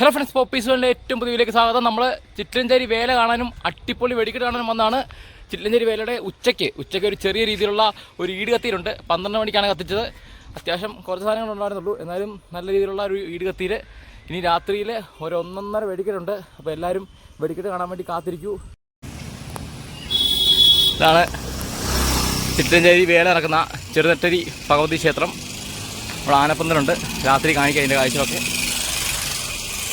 Hello friends പോപ്പീസുകളുടെ ഏറ്റവും പുതിയ വീഡിയോയിലേക്ക് സ്വാഗതം. നമ്മൾ ചിറ്റഞ്ചേരി വേല കാണാനും അട്ടിപ്പൊളി വെടിക്കെട്ട് കാണാനും വന്നാണ് ചിറ്റഞ്ചേരി വേലയുടെ ഉച്ചയ്ക്ക്. ഉച്ചയ്ക്ക് ഒരു ചെറിയ രീതിയിലുള്ള ഒരു ഈട് കത്തിയിട്ടുണ്ട് പന്ത്രണ്ട് മണിക്കാണ് കത്തിച്ചത്. അത്യാവശ്യം കുറച്ച് സാധനങ്ങൾ ഉണ്ടായിരുന്നുള്ളൂ. എന്നാലും നല്ല രീതിയിലുള്ള ഒരു ഈട് കത്തിയിൽ ഇനി രാത്രിയിൽ ഒരു ഒന്നൊന്നര വെടിക്കെട്ടുണ്ട്. അപ്പോൾ എല്ലാവരും വെടിക്കെട്ട് കാണാൻ വേണ്ടി കാത്തിരിക്കൂ. ഇതാണ് ചിറ്റഞ്ചേരി വേല നടക്കുന്ന ചെറുതെട്ടരി ഭഗവതി ക്ഷേത്രം. നമ്മൾ ആനപ്പന്തലുണ്ട്. രാത്രി കാണിക്കുക അതിന്റെ കാഴ്ചകളൊക്കെ.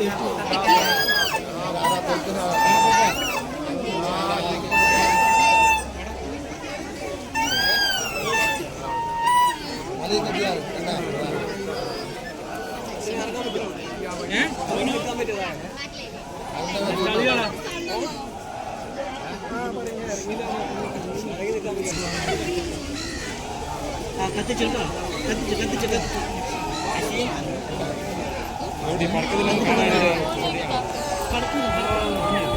പോവാ കത്തിച്ച് കത്തിച്ച് രസല്ലേ di ini. Parkir.